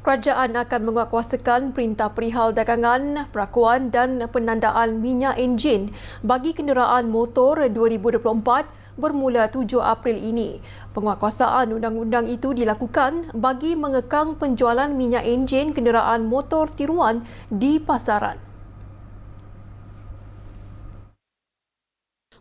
Kerajaan akan menguatkuasakan perintah perihal dagangan, perakuan dan penandaan minyak enjin bagi kenderaan motor 2024 bermula 7 April ini. Penguatkuasaan undang-undang itu dilakukan bagi mengekang penjualan minyak enjin kenderaan motor tiruan di pasaran.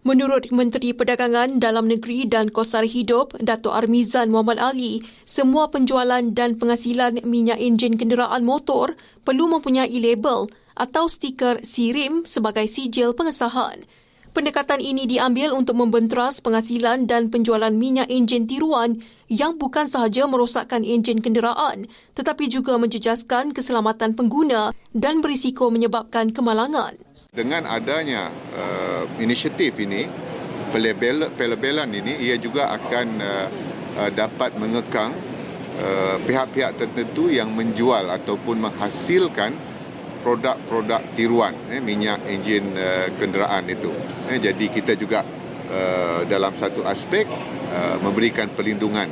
Menurut Menteri Perdagangan Dalam Negeri dan Kosar Hidup, Dato' Armizan Muhammad Ali, semua penjualan dan penghasilan minyak enjin kenderaan motor perlu mempunyai label atau stiker SIRIM sebagai sijil pengesahan. Pendekatan ini diambil untuk membenteras penghasilan dan penjualan minyak enjin tiruan yang bukan sahaja merosakkan enjin kenderaan tetapi juga menjejaskan keselamatan pengguna dan berisiko menyebabkan kemalangan. Dengan adanya uh, inisiatif ini, pelabel, pelabelan ini, ia juga akan uh, uh, dapat mengekang uh, pihak-pihak tertentu yang menjual ataupun menghasilkan produk-produk tiruan eh, minyak enjin uh, kenderaan itu. Eh, jadi kita juga uh, dalam satu aspek uh, memberikan perlindungan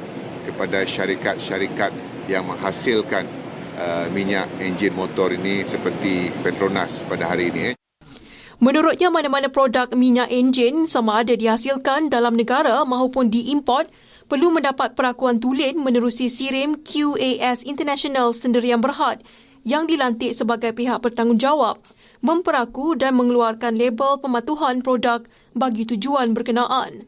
kepada syarikat-syarikat yang menghasilkan uh, minyak enjin motor ini seperti Petronas pada hari ini. Eh. Menurutnya, mana-mana produk minyak enjin sama ada dihasilkan dalam negara maupun diimport perlu mendapat perakuan tulen menerusi sirim QAS International Sendirian Berhad yang dilantik sebagai pihak bertanggungjawab memperaku dan mengeluarkan label pematuhan produk bagi tujuan berkenaan.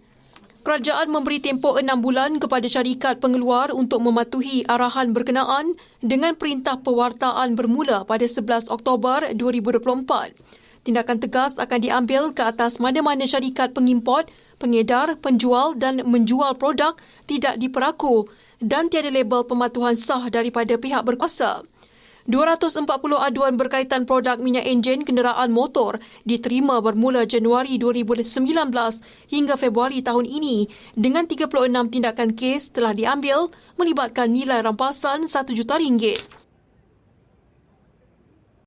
Kerajaan memberi tempoh enam bulan kepada syarikat pengeluar untuk mematuhi arahan berkenaan dengan perintah pewartaan bermula pada 11 Oktober 2024 tindakan tegas akan diambil ke atas mana-mana syarikat pengimport, pengedar, penjual dan menjual produk tidak diperaku dan tiada label pematuhan sah daripada pihak berkuasa. 240 aduan berkaitan produk minyak enjin kenderaan motor diterima bermula Januari 2019 hingga Februari tahun ini dengan 36 tindakan kes telah diambil melibatkan nilai rampasan 1 juta ringgit.